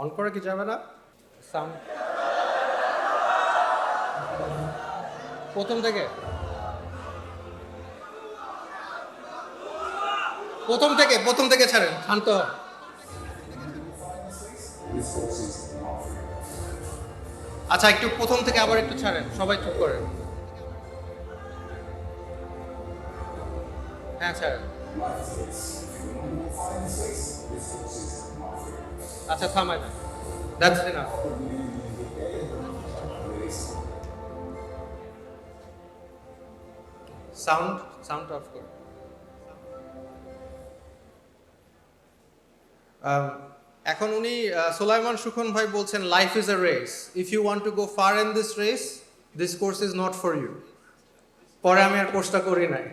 On করা কি যাবে না? সাউন্ড প্রথম থেকে। প্রথম থেকে প্রথম থেকে ছাড়েন, শান্ত আচ্ছা একটু প্রথম থেকে আবার একটু ছাড়েন, সবাই চুপ করেন। হ্যাঁ ছাড়েন। আচ্ছা থামাই না। That's enough sound sound off করুন এখন উনি সোলাইমান সুখন ভাই বলছেন life is a race if you want to go far in this race this course is not for you পরে আমি আর কোর্সটা করি নাই।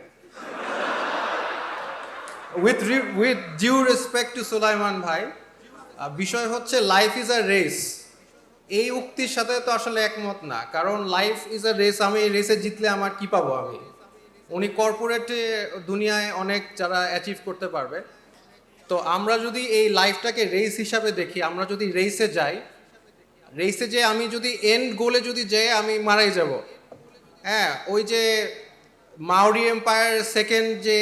With with due respect to Solaiman ভাই বিষয় হচ্ছে লাইফ ইজ আ রেস এই উক্তির সাথে তো আসলে একমত না, কারণ লাইফ ইজ আ রেস আমি এই রেসে জিতলে আমার কি পাবো আমি? উনি কর্পোরেটে দুনিয়ায় অনেক যারা অ্যাচিভ করতে পারবে। তো আমরা যদি এই লাইফটাকে রেস হিসাবে দেখি, আমরা যদি রেসে যাই রেসে যে আমি যদি এন্ড গোলে যদি যাই আমি মারাই যাব। হ্যাঁ ওই যে মাউরি এম্পায়ার সেকেন্ড যে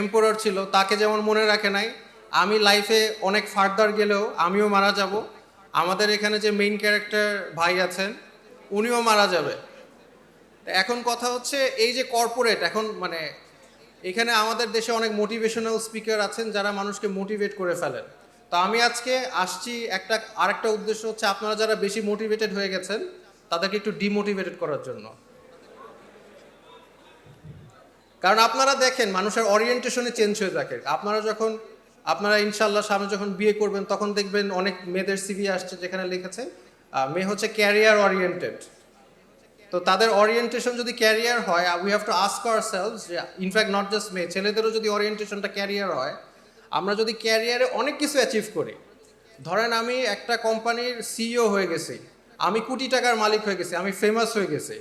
এম্পোরার ছিল, তাকে যেমন মনে রাখে নাই আমি লাইফে অনেক ফার্দার গেলেও আমিও মারা যাব। আমাদের এখানে যে মেইন ক্যারেক্টার ভাই আছেন, উনিও মারা যাবে। এখন কথা হচ্ছে এই যে কর্পোরেট এখন মানে এখানে আমাদের দেশে অনেক মোটিভেশনাল স্পিকার আছেন যারা মানুষকে মোটিভেট করে ফেলেন। তো আমি আজকে আসছি একটা, আরেকটা উদ্দেশ্য হচ্ছে আপনারা যারা বেশি মোটিভেটেড হয়ে গেছেন, তাদেরকে একটু ডিমোটিভেটেড করার জন্য। কারণ আপনারা দেখেন, মানুষের অরিয়েন্টেশনে চেঞ্জ হয়ে থাকে। আপনারা যখন আপনারা ইনশাল্লাহ সামনে যখন বিয়ে করবেন, তখন দেখবেন অনেক মেয়েদের সিভি আসছে যেখানে লিখেছে মেয়ে হচ্ছে ক্যারিয়ার ওরিয়েন্টেড তো তাদের ওরিয়েন্টেশন যদি ক্যারিয়ার হয় we have to ask our sales যে ইনফ্যাক্ট নট জাস্ট মেয়ে, ছেলেদেরও যদি ওরিয়েন্টেশনটা ক্যারিয়ার হয়, আমরা যদি ক্যারিয়ারে অনেক কিছু অ্যাচিভ করি। ধরেন আমি একটা কোম্পানির সিইও হয়ে গেছি, আমি কোটি টাকার মালিক হয়ে গেছি, আমি ফেমাস হয়ে গেছি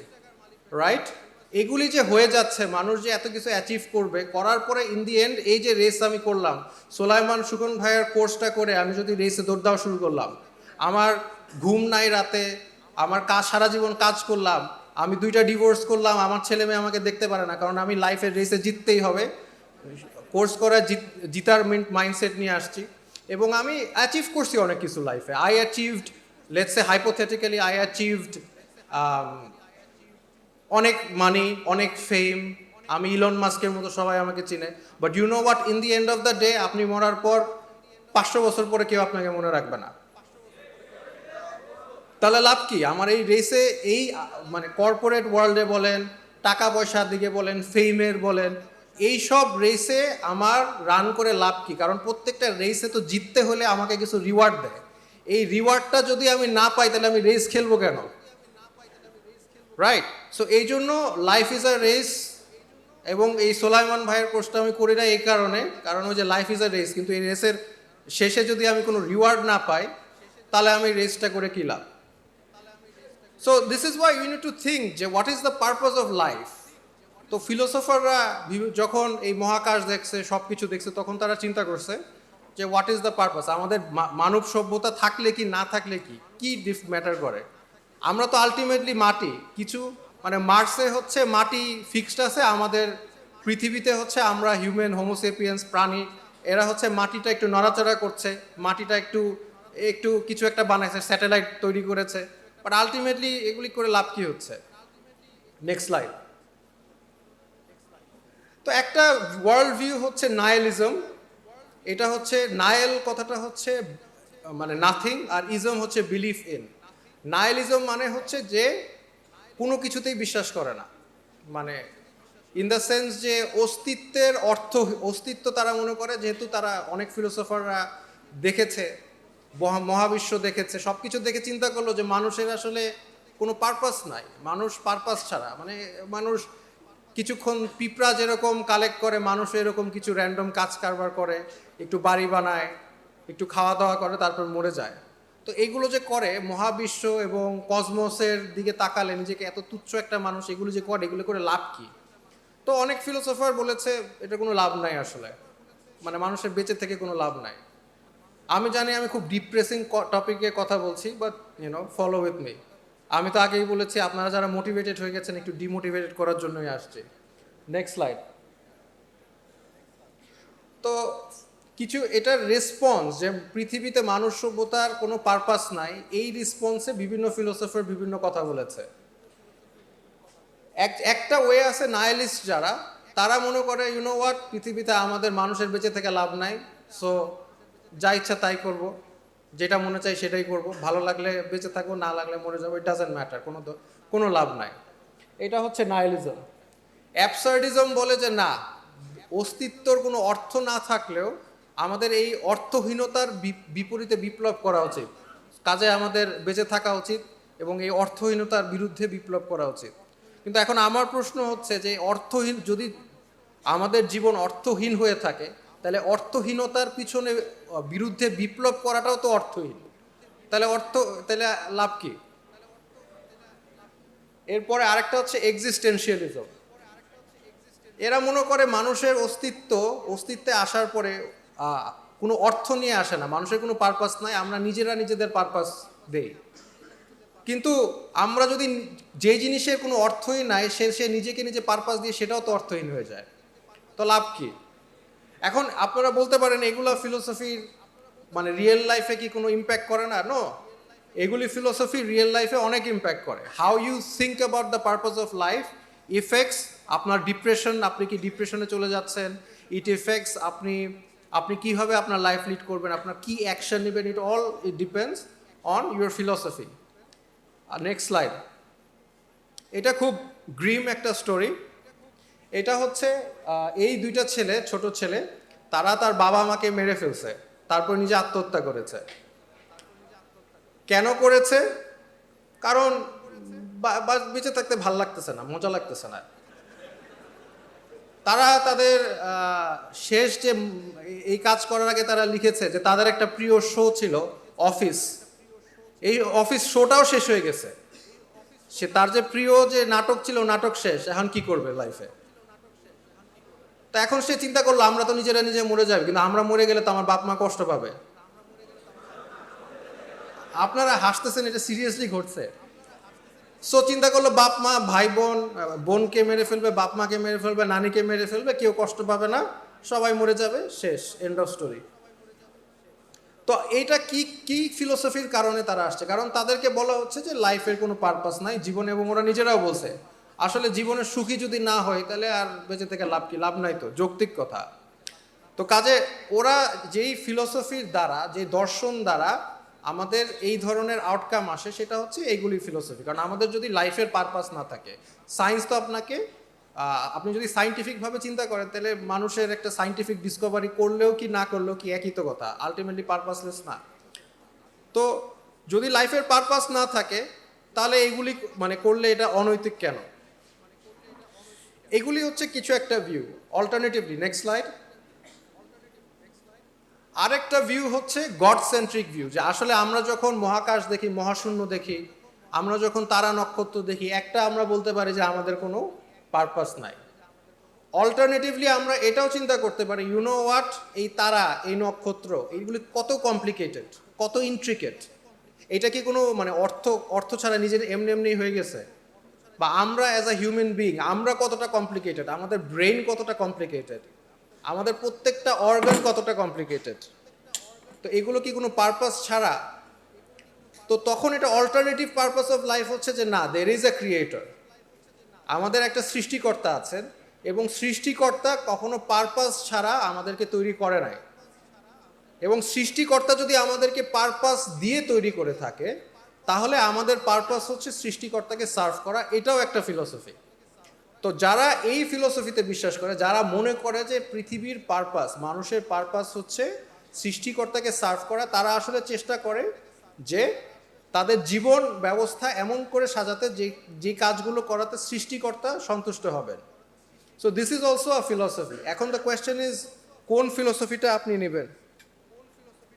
রাইট এগুলি যে হয়ে যাচ্ছে, মানুষ যে এত কিছু অ্যাচিভ করবে, করার পরে ইন দি এন্ড এই যে রেস আমি করলাম, সোলাইমান সুকন ভাইয়ের কোর্সটা করে আমি যদি রেসে দৌড় দেওয়া শুরু করলাম, আমার ঘুম নাই রাতে, আমার কাজ সারা জীবন কাজ করলাম, আমি দুইটা ডিভোর্স করলাম, আমার ছেলে মেয়ে আমাকে দেখতে পারে না, কারণ আমি লাইফের রেসে জিততেই হবে। কোর্স করা জিত- জিতার মাইন্ডসেট নিয়ে আসছি এবং আমি অ্যাচিভ করছি অনেক কিছু লাইফে I achieved let's hypothetically I achieved অনেক মানি অনেক ফেম আমি ইলন মাস্কের মতো সবাই আমাকে চিনে। But you know what in the end of the day আপনি মরার পর পাঁচশো বছর পরে কেউ আপনাকে মনে রাখবে না। তাহলে লাভ কি? আমার এই রেসে এই মানে কর্পোরেট ওয়ার্ল্ডে বলেন, টাকা পয়সার দিকে বলেন ফেমের বলেন, এই সব রেসে আমার রান করে লাভ কি? কারণ প্রত্যেকটা রেসে তো জিততে হলে আমাকে কিছু রিওয়ার্ড দেয়। এই রিওয়ার্ডটা যদি আমি না পাই, তাহলে আমি রেস খেলব কেন? রাইট সো এই জন্য লাইফ ইজ আ রেস এবং এই সোলাইমান ভাইয়ের কোর্সটা আমি করি না এই কারণে। কারণ ওই যে লাইফ ইজ আ রেস কিন্তু এই রেসের শেষে যদি আমি কোনো রিওয়ার্ড না পাই, তাহলে আমি রেসটা করে কী লাভ? So this is why you need to think যে what is the purpose of life তো ফিলোসফাররা যখন এই মহাকাশ দেখছে সব কিছু দেখছে, তখন তারা চিন্তা করছে যে হোয়াট ইজ দ্য পারপাস আমাদের মানব সভ্যতা থাকলে কি, না থাকলে কি? কি ম্যাটার করে? আমরা তো আলটিমেটলি মাটি, কিছু মানে মার্সে হচ্ছে মাটি ফিক্সড আছে, আমাদের পৃথিবীতে হচ্ছে আমরা হিউম্যান হোমোসেপিয়েন্স প্রাণী, এরা হচ্ছে মাটিটা একটু নড়াচড়া করছে, মাটিটা একটু একটু কিছু একটা বানাইছে স্যাটেলাইট তৈরি করেছে বাট আলটিমেটলি এগুলি করে লাভ কি হচ্ছে? নেক্সট লাইফ তো একটা ওয়ার্ল্ড ভিউ হচ্ছে নায়েলিজম এটা হচ্ছে নায়েল কথাটা হচ্ছে মানে নাথিং আর ইজম হচ্ছে বিলিফ ইন নায়েলিজম মানে হচ্ছে যে কোনো কিছুতেই বিশ্বাস করে না। মানে ইন দ্য সেন্স যে অস্তিত্বের অর্থ, অস্তিত্ব তারা মনে করে, যেহেতু তারা অনেক ফিলোসফাররা দেখেছে, মহা- মহাবিশ্ব দেখেছে সব কিছু দেখে চিন্তা করল যে মানুষের আসলে কোনো পারপাস নাই। মানুষ পারপাস ছাড়া মানে মানুষ কিছুক্ষণ পিঁপড়া যেরকম কালেক্ট করে, মানুষ এরকম কিছু র্যান্ডম কাজ কারবার করে, একটু বাড়ি বানায়, একটু খাওয়া দাওয়া করে, তারপর মরে যায়। তো এইগুলো যে করে, মহাবিশ্ব এবং কসমসের দিকে তাকালে নিজেকে এত তুচ্ছ একটা মানুষ, এগুলো যে করে, এগুলো করে লাভ কি? তো অনেক ফিলোসফার বলেছে, এটা কোনো লাভ নাই আসলে। মানে মানুষের বেঁচে থেকে কোনো লাভ নাই। আমি জানি আমি খুব ডিপ্রেসিং টপিকে কথা বলছি but you know follow with me আমি তো আগেই বলেছি, আপনারা যারা মোটিভেটেড হয়ে গেছেন, একটু ডিমোটিভেটেড করার জন্যই আসছে। নেক্সট স্লাইড তো কিছু এটার রেসপন্স যে পৃথিবীতে মানুষ সভ্যতার কোনো পারপাস নাই, এই রেসপন্সে বিভিন্ন ফিলোসফার বিভিন্ন কথা বলেছে। এক, একটা ওয়ে আছে নায়ালিস্ট যারা, তারা মনে করে ইউনো ওয়াট পৃথিবীতে আমাদের মানুষের বেঁচে থেকে লাভ নাই সো যা ইচ্ছা তাই করব, যেটা মনে চাই সেটাই করব। ভালো লাগলে বেঁচে থাকব না লাগলে মরে যাব ইট ডাজেন্ট ম্যাটার কোনো কোনো লাভ নাই। এটা হচ্ছে নায়ালিজম অ্যাবসার্ডিজম বলে যে না, অস্তিত্বর কোনো অর্থ না থাকলেও আমাদের এই অর্থহীনতার বিপরীতে বিপ্লব করা উচিত। কাজে আমাদের বেঁচে থাকা উচিত এবং এই অর্থহীনতার বিরুদ্ধে বিপ্লব করা উচিত। কিন্তু এখন আমার প্রশ্ন হচ্ছে যে অর্থহীন, যদি আমাদের জীবন অর্থহীন হয়ে থাকে, তাহলে অর্থহীনতার পিছনে বিরুদ্ধে বিপ্লব করাটাও তো অর্থহীন। তাহলে অর্থ, তাহলে লাভ কি? এরপরে আরেকটা হচ্ছে এক্সিস্টেন্সিয়ালিজম এরা মনে করে মানুষের অস্তিত্ব, অস্তিত্বে আসার পরে কোনো অর্থ নিয়ে আসে না। মানুষের কোনো পারপাস নাই, আমরা নিজেরা নিজেদের পারপাস দেই। কিন্তু আমরা যদি যে জিনিসের কোনো অর্থই নাই, সে সে নিজেকে নিজে পারপাস দিয়ে সেটাও তো অর্থহীন হয়ে যায়। তো লাভ কি? এখন আপনারা বলতে পারেন, এগুলো ফিলোসফির মানে রিয়েল লাইফে কি কোনো ইম্প্যাক্ট করে না? নো এগুলি ফিলোসফি রিয়েল লাইফে অনেক ইম্প্যাক্ট করে। How you think about the purpose of life effects আপনার ডিপ্রেশন আপনি কি ডিপ্রেশনে চলে যাচ্ছেন? ইট ইফেক্টস আপনি আপনি কীভাবে আপনার লাইফ লিড করবেন, আপনার কি অ্যাকশন নেবেন it all it depends on your philosophy R next slide এটা খুব গ্রিম একটা স্টোরি এটা হচ্ছে এই দুইটা ছেলে, ছোট ছেলে, তারা তার বাবা মাকে মেরে ফেলছে, তারপর নিজে আত্মহত্যা করেছে। কেন করেছে? কারণ বেঁচে থাকতে ভালো লাগতেছে না, মজা লাগতেছে না। তারা তাদের শেষ যে এই- কাজ করার আগে তারা লিখেছে যে তাদের একটা প্রিয় শো ছিল, অফিস। এই অফিস শোটাও শেষ হয়ে গেছে। সে তার যে প্রিয় যে নাটক ছিল, নাটক শেষ, এখন কি করবে লাইফে তা এখন সে চিন্তা করল, আমরা তো নিজেরা নিজে মরে যাবে, কিন্তু আমরা মরে গেলে তো আমার বাপ মা কষ্ট পাবে। আপনারা হাসতেছেন, এটা সিরিয়াসলি ঘটছে। সো চিন্তা করল বাপ মা, ভাই বোন বোনকে মেরে ফেলবে, বাপ মাকে মেরে ফেলবে, নানিকে মেরে ফেলবে, কেউ কষ্ট পাবে না, সবাই মরে যাবে, শেষ এন্ড অফ স্টোরি তো এইটা কি কি ফিলোসফির কারণে তারা আসছে? কারণ তাদেরকে বলা হচ্ছে যে লাইফের কোনো পারপাস নাই, জীবনে এবং ওরা নিজেরাও বলছে, আসলে জীবনে সুখী যদি না হয়, তাহলে আর বেঁচে থেকে লাভ কি? লাভ নাই তো, যৌক্তিক কথা। তো কাজে ওরা যেই ফিলোসফির দ্বারা যে দর্শন দ্বারা আমাদের এই ধরনের আউটকাম আসে সেটা হচ্ছে এইগুলি ফিলোসফি কারণ আমাদের যদি লাইফের পারপাস না থাকে সায়েন্স তো আপনাকে আপনি যদি সাইন্টিফিকভাবে চিন্তা করেন, তাহলে মানুষের একটা সাইন্টিফিক ডিসকভারি করলেও কি, না করলেও কি একই তো কথা। আলটিমেটলি পারপাসলেস না। তো যদি লাইফের পারপাস না থাকে, তাহলে এইগুলি মানে করলে এটা অনৈতিক কেন? এগুলি হচ্ছে কিছু একটা ভিউ অল্টারনেটিভলি নেক্সট স্লাইড আরেকটা ভিউ হচ্ছে গড সেন্ট্রিক ভিউ যে আসলে আমরা যখন মহাকাশ দেখি, মহাশূন্য দেখি, আমরা যখন তারা নক্ষত্র দেখি, একটা আমরা বলতে পারি যে আমাদের কোনো পারপাস নাই। অল্টারনেটিভলি আমরা এটাও চিন্তা করতে পারি ইউ নো হোয়াট এই তারা, এই নক্ষত্র, এইগুলি কত কমপ্লিকেটেড কত ইন্ট্রিকেট এটা কি কোনো মানে অর্থ অর্থ ছাড়া নিজের এমনি এমনি হয়ে গেছে? বা আমরা অ্যাজ আ হিউম্যান বিং আমরা কতটা কমপ্লিকেটেড আমাদের ব্রেন কতটা কমপ্লিকেটেড আমাদের প্রত্যেকটা অর্গান কতটা কমপ্লিকেটেড তো এগুলো কি কোনো পারপাস ছাড়া? তো তখন এটা অল্টারনেটিভ পারপাস অফ লাইফ হচ্ছে যে না দের ইজ এ ক্রিয়েটর আমাদের একটা সৃষ্টিকর্তা আছেন এবং সৃষ্টিকর্তা কখনো পারপাস ছাড়া আমাদেরকে তৈরি করে নাই। এবং সৃষ্টিকর্তা যদি আমাদেরকে পারপাস দিয়ে তৈরি করে থাকে, তাহলে আমাদের পারপাস হচ্ছে সৃষ্টিকর্তাকে সার্ভ করা। এটাও একটা ফিলোসফি তো যারা এই ফিলোসফিতে বিশ্বাস করে, যারা মনে করে যে পৃথিবীর পারপাস মানুষের পারপাস হচ্ছে সৃষ্টিকর্তাকে সার্ভ করা, তারা আসলে চেষ্টা করে যে তাদের জীবন ব্যবস্থা এমন করে সাজাতে যে যে কাজগুলো করাতে সৃষ্টিকর্তা সন্তুষ্ট হবেন। So this is also a philosophy এখন দ্য কোয়েশ্চেন ইজ কোন ফিলোসফিটা আপনি নেবেন?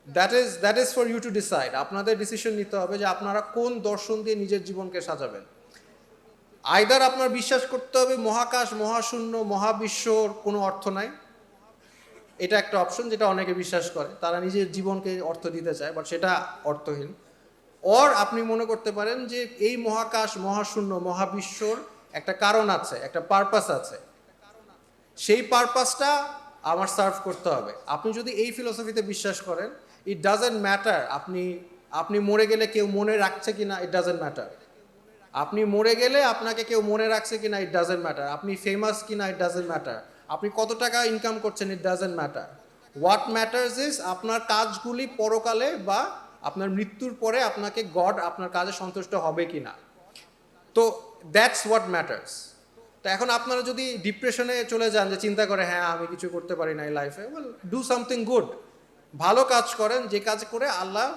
That is that is for you to decide আপনাদের ডিসিশন নিতে হবে যে আপনারা কোন দর্শন দিয়ে নিজের জীবনকে সাজাবেন। আইদার আপনার বিশ্বাস করতে হবে, মহাকাশ, মহাশূন্য মহাবিশ্বর কোনো অর্থ নাই। এটা একটা অপশন যেটা অনেকে বিশ্বাস করে। তারা নিজের জীবনকে অর্থ দিতে চায় বাট সেটা অর্থহীন। অর আপনি মনে করতে পারেন যে এই মহাকাশ, মহাশূন্য, মহাবিশ্বর একটা কারণ আছে, একটা পারপাস আছে। সেই পারপাসটা আমার সার্ভ করতে হবে। আপনি যদি এই ফিলোসফিতে বিশ্বাস করেন ইট ডাজেন্ট ম্যাটার আপনি আপনি মরে গেলে কেউ মনে রাখছে কিনা ইট ডাজেন্ট ম্যাটার আপনি মরে গেলে আপনাকে কেউ মনে রাখছে কি না ইট ডাজেন্ট ম্যাটার আপনি ফেমাস কি না ইট ডাজেন্ট ম্যাটার আপনি কত টাকা ইনকাম করছেন it doesn't matter what matters is আপনার কাজগুলি পরকালে বা আপনার মৃত্যুর পরে আপনাকে গড আপনার কাজে সন্তুষ্ট হবে কি না তো দ্যাটস হোয়াট ম্যাটার্স তো এখন আপনারা যদি ডিপ্রেশনে চলে যান, যে চিন্তা করে হ্যাঁ আমি কিছু করতে পারি না এই লাইফে ওয়েল ডু সামথিং গুড ভালো কাজ করেন, যে কাজ করে আল্লাহ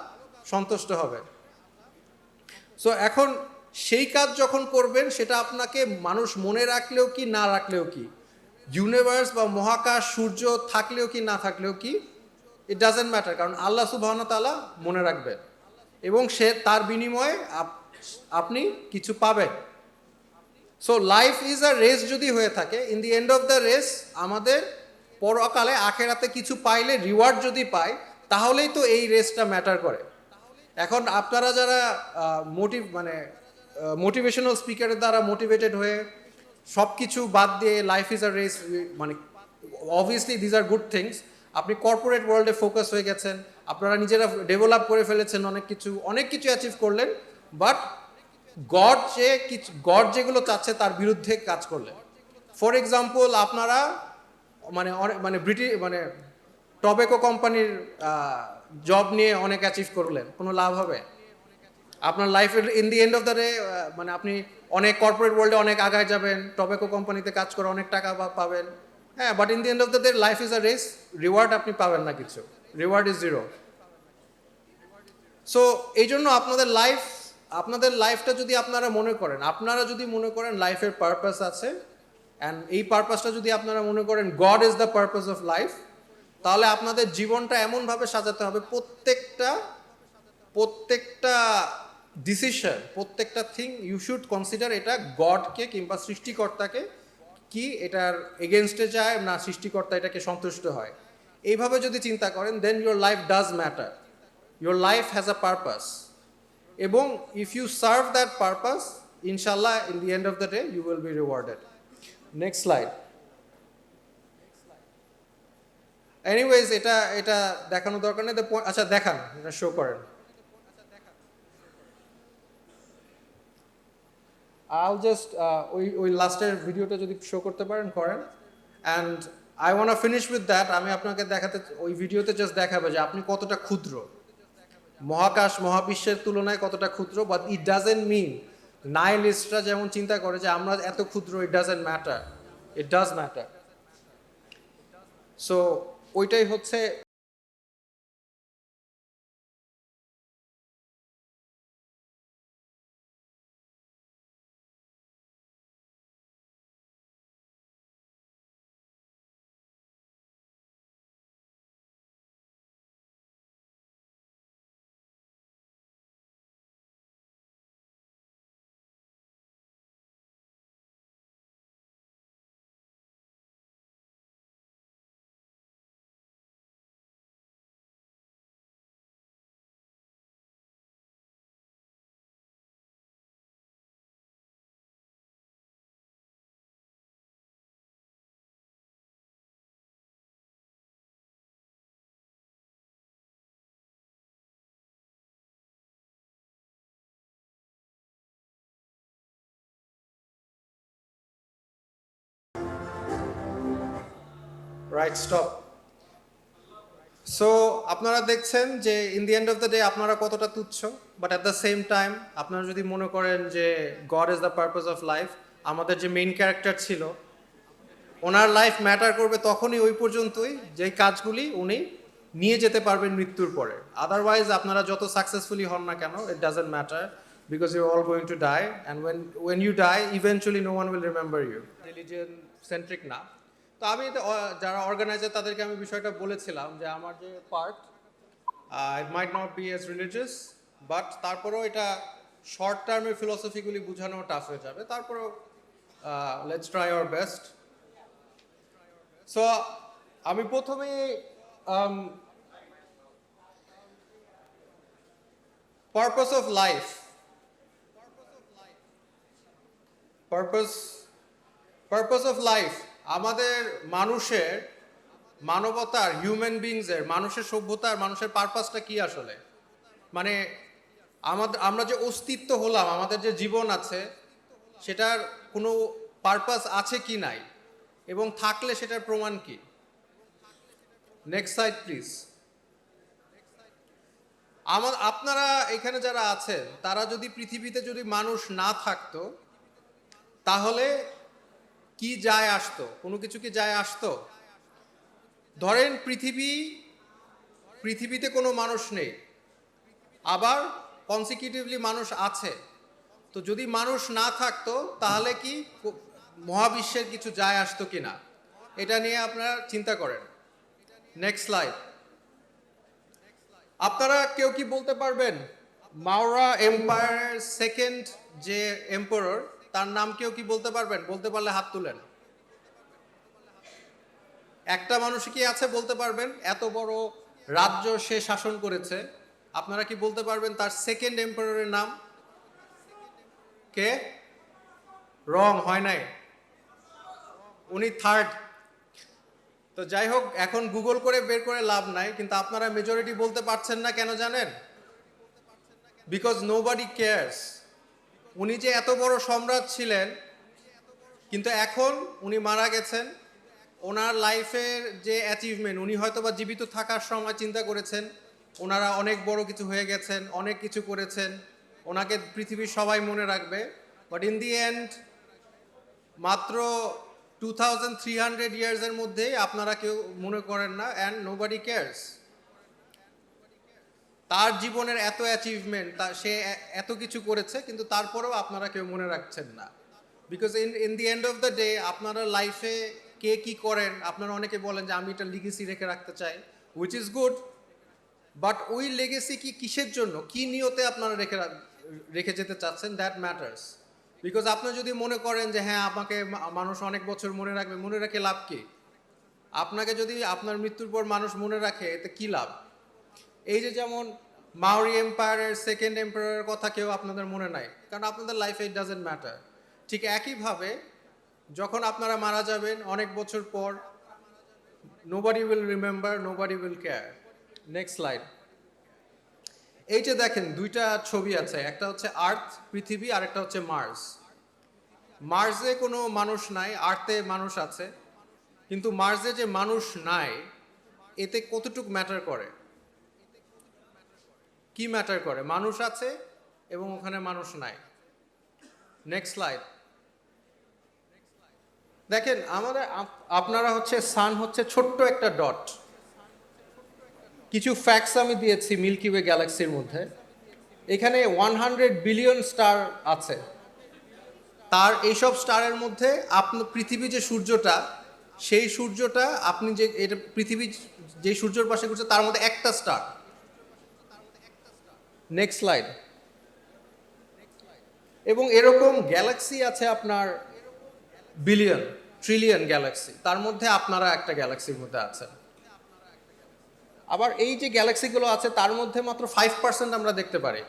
সন্তুষ্ট হবে। সো এখন সেই কাজ যখন করবেন, সেটা আপনাকে মানুষ মনে রাখলেও কি, না রাখলেও কি? ইউনিভার্স বা মহাকাশ, সূর্য থাকলেও কি, না থাকলেও কি? ইট ডাজেন্ট ম্যাটার কারণ আল্লাহ সুবাহন তালা মনে রাখবেন। এবং সে, তার বিনিময়ে আপ- আপনি কিছু পাবেন। So life is a race যদি হয়ে থাকে in the end of the race আমাদের পরকালে, আখেরাতে কিছু পাইলে রিওয়ার্ড যদি পাই, তাহলেই তো এই রেসটা ম্যাটার করে। এখন আপনারা যারা মোটিভ মানে মোটিভেশনাল স্পিকারের দ্বারা মোটিভেটেড হয়ে সব কিছু বাদ দিয়ে লাইফ ইজ আ রেস মানে obviously these are good things আপনি কর্পোরেট ওয়ার্ল্ডে ফোকাস হয়ে গেছেন, আপনারা নিজেরা ডেভেলপ করে ফেলেছেন অনেক কিছু অনেক কিছু অ্যাচিভ করলেন বাট গড যে কিছু গড যেগুলো চাচ্ছে তার বিরুদ্ধে কাজ করলেন। ফর এক্সাম্পল আপনারা মানে মানে ব্রিটিশ মানে টবেকো কোম্পানির জব নিয়ে অনেক অ্যাচিভ করলেন, কোনো লাভ হবে? আপনার লাইফের in the end of the day মানে আপনি অনেক কর্পোরেট ওয়ার্ল্ডে অনেক আগায় যাবেন টবেকো কোম্পানিতে কাজ করে অনেক টাকা পাবেন। হ্যাঁ but in the end of the day life is a race reward আপনি পাবেন না কিছু। রিওয়ার্ড ইজ জিরো সো এই জন্য আপনাদের লাইফ আপনাদের লাইফটা যদি আপনারা মনে করেন, আপনারা যদি মনে করেন লাইফের পারপাস আছে অ্যান্ড এই পারপাসটা যদি আপনারা মনে করেন God is the purpose of life তাহলে আপনাদের জীবনটা এমনভাবে সাজাতে হবে, প্রত্যেকটা প্রত্যেকটা ডিসিশন প্রত্যেকটা থিং ইউ শুড কনসিডার এটা গডকে কিংবা সৃষ্টিকর্তাকে কি এটার এগেনস্টে যায় না সৃষ্টিকর্তা এটাকে সন্তুষ্ট হয়। এইভাবে যদি চিন্তা করেন then your life does matter your life has a purpose এবং if you serve that purpose ইনশাল্লাহ in the end of the day you will be rewarded next slide anyways এটা এটা দেখানো দরকার নেই। আচ্ছা দেখান, এটা শো করেন। আল জাস্ট ওই ওই লাস্টের ভিডিওটা যদি শো করতে পারেন, করেন. And I want finish with that আমি আপনাকে দেখাতে, ওই ভিডিওতে জাস্ট দেখাবো যে আপনি কতটা ক্ষুদ্র। মহাকাশ, মহাবিশ্বের তুলনায় কতটা ক্ষুদ্র বাট ইট ডাজেন্ট মিন নাইলিস্টরা যেমন চিন্তা করে যে আমরা এত ক্ষুদ্র it doesn't matter it does matter so ওইটাই হচ্ছে রাইট স্টপ সো আপনারা দেখছেন যে in the end of the day আপনারা কতটা তুচ্ছ but at the same time আপনারা যদি মনে করেন যে God is the purpose of life আমাদের যে মেইন ক্যারেক্টার ছিল, ওনার লাইফ ম্যাটার করবে তখনই ওই পর্যন্তই যে কাজগুলি উনি নিয়ে যেতে পারবেন মৃত্যুর পরে। আদারওয়াইজ আপনারা যত সাকসেসফুলি হন না কেন it doesn't matter because you all going to die and when when you die eventually no one will remember you religion centric না। তো আমি যারা অর্গানাইজার তাদেরকে আমি বিষয়টা বলেছিলাম যে আমার যে part it might not be as religious but তারপরেও এটা শর্ট টার্মের ফিলসফিগুলি বোঝানো টাফ হয়ে যাবে। তারপরেও let's try our best so আমি প্রথমে purpose of life purpose purpose of life আমাদের মানুষের মানবতার হিউম্যান বিংসের মানুষের সভ্যতার মানুষের পারপাসটা কি আসলে? মানে আমাদের, আমরা যে অস্তিত্ব হলাম, আমাদের যে জীবন আছে, সেটার কোনো পারপাস আছে কি নাই? এবং থাকলে সেটার প্রমাণ কি? নেক্সট সাইড প্লিজ আমার আপনারা এখানে যারা আছেন, তারা যদি পৃথিবীতে যদি মানুষ না থাকতো, তাহলে কি যায় আসতো? কোনো কিছু কি যায় আসতো? ধরেন পৃথিবী, পৃথিবীতে কোনো মানুষ নেই। আবার কনসিকিউটিভলি মানুষ আছে। তো যদি মানুষ না থাকতো, তাহলে কি মহাবিশ্বের কিছু যায় আসতো কি না এটা নিয়ে আপনারা চিন্তা করেন। নেক্সট স্লাইড আপনারা কেউ কি বলতে পারবেন? মাওরা এম্পায়ারের সেকেন্ড যে এম্পায়ার তার নাম কেউ কি বলতে পারবেন? বলতে পারলে হাত তুলেন। একটা মানুষ কি আছে বলতে পারবেন? এত বড় রাজ্য সে শাসন করেছে। আপনারা কি বলতে পারবেন তার সেকেন্ড এম্পায়ারের নাম? কে? রং হয় নাই। উনি থার্ড তো যাই হোক, এখন গুগল করে বের করে লাভ নাই, কিন্তু আপনারা মেজরিটি বলতে পারছেন না কেন জানেন? বিকজ নো বডি কেয়ার্স উনি যে এত বড় সম্রাট ছিলেন, কিন্তু এখন উনি মারা গেছেন। ওনার লাইফের যে অ্যাচিভমেন্ট উনি হয়তো বা জীবিত থাকার সময় চিন্তা করেছেন, ওনারা অনেক বড় কিছু হয়ে গেছেন, অনেক কিছু করেছেন, ওনাকে পৃথিবীর সবাই মনে রাখবে। বাট ইন দি এন্ড মাত্র টু থাউজেন্ড থ্রি হান্ড্রেড ইয়ার্সের মধ্যেই আপনারা কেউ মনে করেন না অ্যান্ড নো বডি কেয়ার্স তার জীবনের এত অ্যাচিভমেন্ট তা সে এত কিছু করেছে, কিন্তু তারপরেও আপনারা কেউ মনে রাখছেন না। Because in in the end of the day আপনারা লাইফে কে কি করেন, আপনারা অনেকে বলেন যে আমি এটা লিগেসি রেখে রাখতে চাই উইচ ইজ গুড বাট ওই লেগেসি কি কিসের জন্য? কি নিয়তে আপনারা রেখে রাখ- যেতে চাচ্ছেন? দ্যাট ম্যাটার্স বিকজ আপনি যদি মনে করেন যে হ্যাঁ আমাকে মানুষ অনেক বছর মনে রাখবে, মনে রাখে লাভ কি? আপনাকে যদি আপনার মৃত্যুর পর মানুষ মনে রাখে, এতে কি লাভ? এই যে যেমন মাউরি এম্পায়ারের সেকেন্ড এম্পায়ারের কথা কেউ আপনাদের মনে নাই, কারণ আপনাদের লাইফে ইট ডাজেন্ট ম্যাটার ঠিক একইভাবে যখন আপনারা মারা যাবেন, অনেক বছর পর nobody will remember nobody will care next slide এই যে দেখেন, দুইটা ছবি আছে, একটা হচ্ছে আর্থ পৃথিবী, আর একটা হচ্ছে মার্স মার্সে কোনো মানুষ নাই আর্থে মানুষ আছে, কিন্তু মার্সে যে মানুষ নাই, এতে কতটুক ম্যাটার করে? কি ম্যাটার করে? মানুষ আছে এবং ওখানে মানুষ নাই। নেক্সট স্লাইড দেখেন, আমাদের আপ- আপনারা হচ্ছে সান হচ্ছে ছোট্ট একটা ডট কিছু ফ্যাক্টস আমি দিয়েছি মিল্কি ওয়ে গ্যালাক্সির মধ্যে। এখানে ওয়ান হান্ড্রেড বিলিয়ন স্টার আছে। তার এইসব স্টারের মধ্যে আপনার পৃথিবী যে সূর্যটা, সেই সূর্যটা আপনি যে, এটা পৃথিবী যে সূর্যের পাশে ঘুরছে, তার মধ্যে একটা স্টার নেক্সট স্লাইড এবং এরকম গ্যালাক্সি আছে আপনার বিলিয়ন ট্রিলিয়ন গ্যালাক্সি তার মধ্যে আপনারা একটা গ্যালাক্সির মধ্যে আছেন। আবার এই যে গ্যালাক্সিগুলো আছে, তার মধ্যে মাত্র ফাইভ পার্সেন্ট আমরা দেখতে পারি।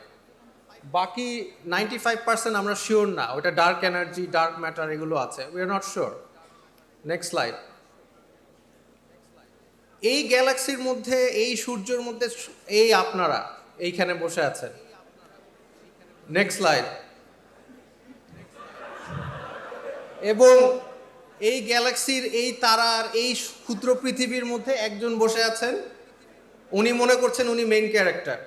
বাকি নাইনটি ফাইভ পার্সেন্ট আমরা শিওর না। ওটা ডার্ক এনার্জি ডার্ক ম্যাটার এগুলো আছে। We are not sure next slide এই গ্যালাক্সির মধ্যে, এই সূর্যের মধ্যে, এই আপনারা এইখানে বসে আছেন। নেক্সট স্লাইড এবং এই গ্যালাক্সির এই তারার এই ক্ষুদ্র পৃথিবীর মধ্যে একজন বসে আছেন। উনি মনে করছেন উনি মেইন ক্যারেক্টার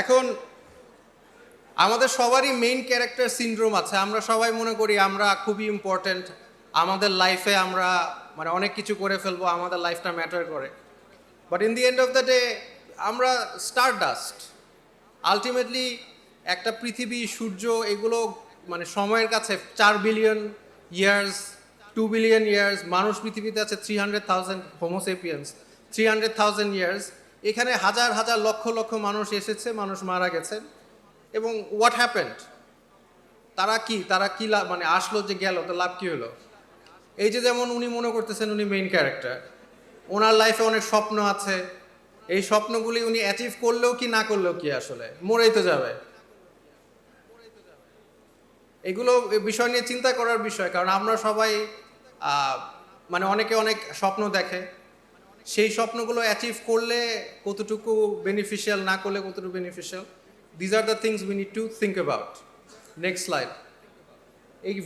এখন আমাদের সবারই মেইন ক্যারেক্টার সিনড্রোম আছে। আমরা সবাই মনে করি আমরা খুবই ইম্পর্ট্যান্ট আমাদের লাইফে আমরা মানে অনেক কিছু করে ফেলব, আমাদের লাইফটা ম্যাটার করে। But in the end of the day আমরা স্টার ডাস্ট আলটিমেটলি একটা পৃথিবী, সূর্য, এগুলো মানে সময়ের কাছে চার billion years two billion years মানুষ পৃথিবীতে আছে three hundred thousand homo sapiens three hundred thousand years এখানে হাজার হাজার, লক্ষ লক্ষ মানুষ এসেছে, মানুষ মারা গেছেন এবং হোয়াট হ্যাপেন্ড তারা কি? তারা কি মানে আসলো যে গেল, তো লাভ কি হলো? এই যে যেমন উনি মনে করতেছেন উনি মেইন ক্যারেক্টার ওনার লাইফে অনেক স্বপ্ন আছে, এই স্বপ্নগুলি উনি অ্যাচিভ করলেও কি না করলেও কি আসলে? মরেই তো যাবে। এগুলো বিষয় নিয়ে চিন্তা করার বিষয়, কারণ আমরা সবাই মানে অনেকে অনেক স্বপ্ন দেখে। সেই স্বপ্নগুলো অ্যাচিভ করলে কতটুকু বেনিফিশিয়াল না করলে কতটুকু beneficial these are the things we need to think about next slide